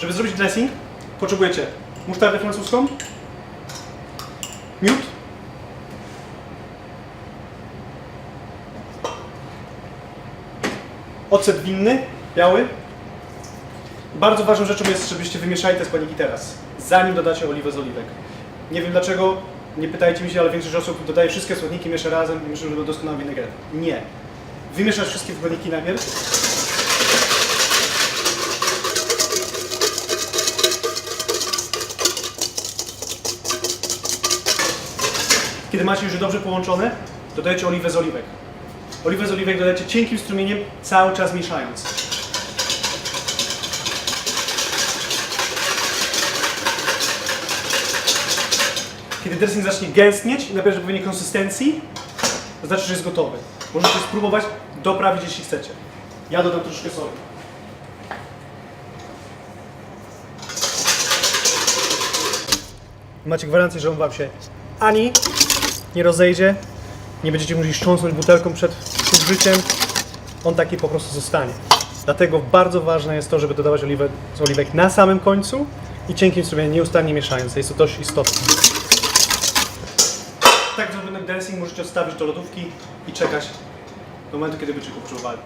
Żeby zrobić dressing, potrzebujecie musztardę francuską, miód, ocet winny, biały. Bardzo ważną rzeczą jest, żebyście wymieszali te składniki teraz, zanim dodacie oliwę z oliwek. Nie wiem dlaczego, nie pytajcie mi się, ale większość osób dodaje wszystkie składniki, miesza razem i myślę, że to doskonały winegret. Nie. Wymieszasz wszystkie składniki najpierw. Kiedy macie już dobrze połączone, dodajecie oliwę z oliwek. Oliwę z oliwek dodajecie cienkim strumieniem, cały czas mieszając. Kiedy dressing zacznie gęstnieć i nabierze odpowiedniej konsystencji, to znaczy, że jest gotowy. Możecie spróbować doprawić, jeśli chcecie. Ja dodam troszkę soli. Macie gwarancję, że on Wam się ani nie rozejdzie, nie będziecie musieli strząsnąć butelką przed użyciem, on taki po prostu zostanie. Dlatego bardzo ważne jest to, żeby dodawać oliwę z oliwek na samym końcu i cienkim strumieniem, nieustannie mieszając. Jest to dość istotne. Tak zrobiony dressing możecie odstawić do lodówki i czekać do momentu, kiedy będziecie go potrzebowali.